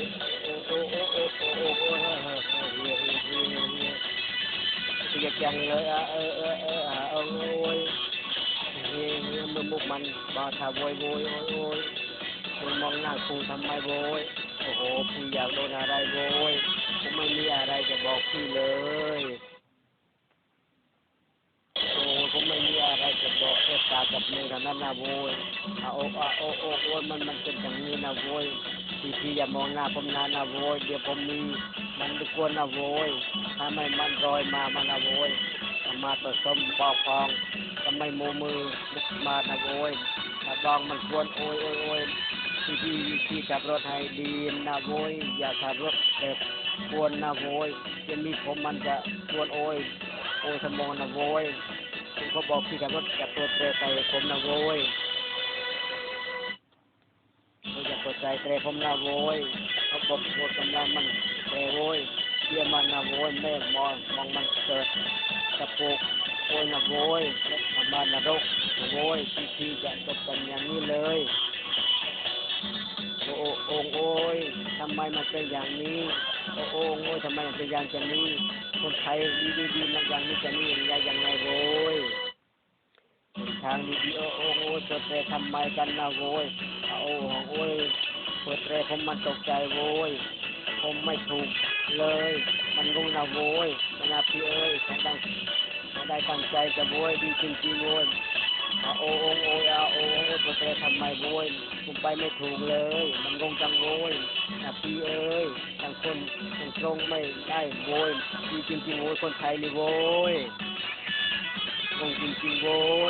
เฮียเฮียเฮียเฮียเฮียจังเลยอะเออเออเอออะโอ้ยเฮียเฮียมึงมุกมันมาทาโวยโวยโอ้ยโอ้ยมึงมองหน้ากูทำไมโวยโอ้โหพี่อยากโดนอะไรโวยผมไม่มีอะไรจะบอกพี่เลยโอ้ผมไม่มีอะไรจะบอกแค่ตากับมือเท่านั้นนะโวยอาโอ้อาโอ้โอ้โอ้มันมันเป็นอย่างนี้นะโวย พี่พี่อย่ามองหน้าผมนานนะโวยเดี๋ยวผมมีมันไม่ควรนะโวยถ้าไม่มันรอยมามันนะโวยถ้ามาผสมปอกฟองก็ไม่มูมือลุกมานะโวยถ้าบองมันควรโอ้ยโอ้ยโอยพี่พี่พี่ขับรถให้ดีนะโวยอย่าขับรถแบบควรนะโวยจะมีผมมันจะควรโอ้ยโอ้ยสมองนะโว้ยผมก็บอกพี่กับรถจะเปิดเตะใส่ผมนะโว้ย ผมจะเปิดใจเตะผมนะโว้ยเขาบอกโอ้กำลังมันเตะโว้ยเยี่ยมันนะโว้ยแม่มองมองมันเกิดกระปุกโอ้ยนะโว้ยทำมานรกโว้ยพี่พี่จะตกกันอย่างนี้เลยโอ้โอ้โอ้ยทำไมมันเป็นอย่างนี้ โอ้โอ้โอ้ยทำไมมันเป็นอย่างนี้ คนไทยดีดีดีมันอย่างนี้จะนี่อย่างไรอย่างไงโว้ยทางดีดีโอ้โอ้โอ้ยเปิดเตะทำไมกันนะโว้ย โอ้โอ้ยเปิดเตะผมมันตกใจโว้ยผมไม่ถูกเลย มันงงนะโว้ยมันนะพี่เอ้ยฉันตั้งฉันได้ตั้งใจจะโว้ยดีจริงๆโว้ยโอ้โอ้โอ้ยอาโอ้โอ้เปิดเตะทำไมโว้ยผมไปไม่ถูกเลย มันงงจังโว้ยนะพี่เอ้ยทั้งคนทั้งตรงไม่ได้โว้ยดีจริงๆโว้ยคนไทยนี่โว้ยงงจริงๆโว้ย